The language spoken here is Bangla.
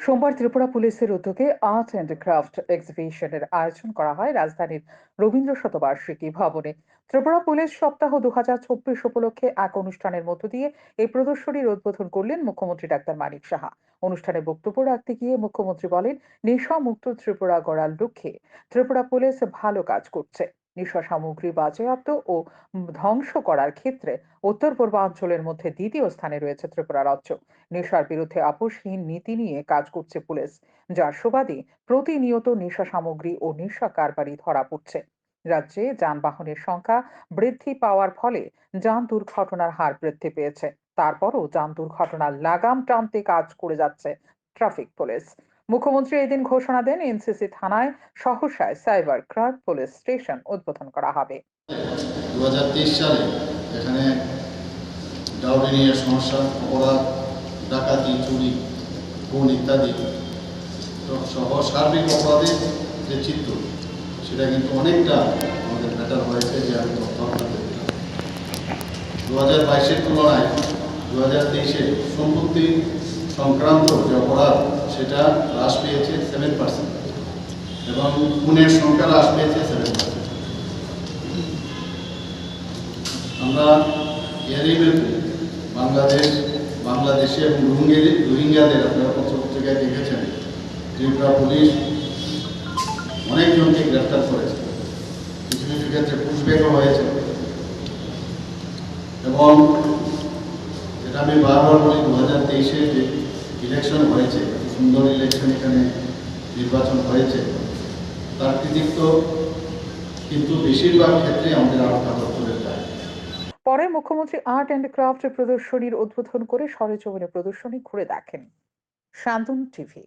সোমবার ত্রিপুরা পুলিশের উদ্যোগে আর্ট অ্যান্ড ক্রাফট এক্সিবিশনের আয়োজন করা হয় রাজধানীর রবীন্দ্র শতবার্ষিকী ভবনে। ত্রিপুরা পুলিশ সপ্তাহ দু উপলক্ষে এক অনুষ্ঠানের মধ্য দিয়ে এই প্রদর্শনীর উদ্বোধন করলেন মুখ্যমন্ত্রী ডাক্তার মানিক সাহা। অনুষ্ঠানে বক্তব্য রাখতে গিয়ে মুখ্যমন্ত্রী বলেন, নেশা মুক্ত ত্রিপুরা গড়ার লক্ষ্যে ত্রিপুরা পুলিশ ভালো কাজ করছে। নেশা সামগ্রী বাজেয়াপ্ত ও ধ্বংস করার ক্ষেত্রে উত্তর পূর্বাঞ্চলের মধ্যে দ্বিতীয় স্থানে রয়েছে ত্রিপুরা রাজ্য। নেশার বিরুদ্ধে আপোষহীন নীতি নিয়ে কাজ করছে পুলিশ, যার সুবাদে প্রতিনিয়ত নেশা সামগ্রী ও নেশা কারবারি ধরা পড়ছে। রাজ্যে যানবাহনের সংখ্যা বৃদ্ধি পাওয়ার ফলে যান দুর্ঘটনার হার বৃদ্ধি পেয়েছে। তারপরও যান দুর্ঘটনার লাগাম টানতে কাজ করে যাচ্ছে ট্রাফিক পুলিশ। মুখ্যমন্ত্রী এদিন ঘোষণা দেন এনসিসি থানায় সহসায় সাইবার ক্রাইম পুলিশ স্টেশন উদ্বোধন করা হবে। দু সালে এখানে ডাউরি নিয়ে সমস্যা, অপরাধ, ডাকাতি, চুরি, খুন ইত্যাদি সহ সার্বিক অপরাধের যে চিত্র, সেটা কিন্তু অনেকটা আমাদের হয়েছে যে আমি দু হাজার বাইশের তুলনায় দু হাজার তেইশে সম্পত্তি সংক্রান্ত যে অপরাধ, সেটা হ্রাস পেয়েছে সেভেন পার্সেন্ট এবং খুনের সংখ্যা হ্রাস পেয়েছে সেভেন আমরা এরই বাংলাদেশ, বাংলাদেশে এবং রোহিঙ্গা রোহিঙ্গাদের আপনারা পত্র পত্রিকায় দেখেছেন, ত্রিপুরা পুলিশ অনেকজনকে গ্রেফতার করেছে, কিছু কিছু ক্ষেত্রে পুষব্যাকও হয়েছে। এবং যেটা আমি বারবার বলি দু হাজার তেইশে যে ইলেকশন হয়েছে, সুন্দর ইলেকশন এখানে নির্বাচন হয়েছে। তার কৃতিত্ব কিন্তু বেশিরভাগ ক্ষেত্রে আমাদের আরক্ষা দপ্তরের দায়। পরে মুখ্যমন্ত্রী আর্ট অ্যান্ড ক্রাফট প্রদর্শনীর উদ্বোধন করে সরেজমিনে প্রদর্শনী ঘুরে দেখেন। শান্তন টিভি।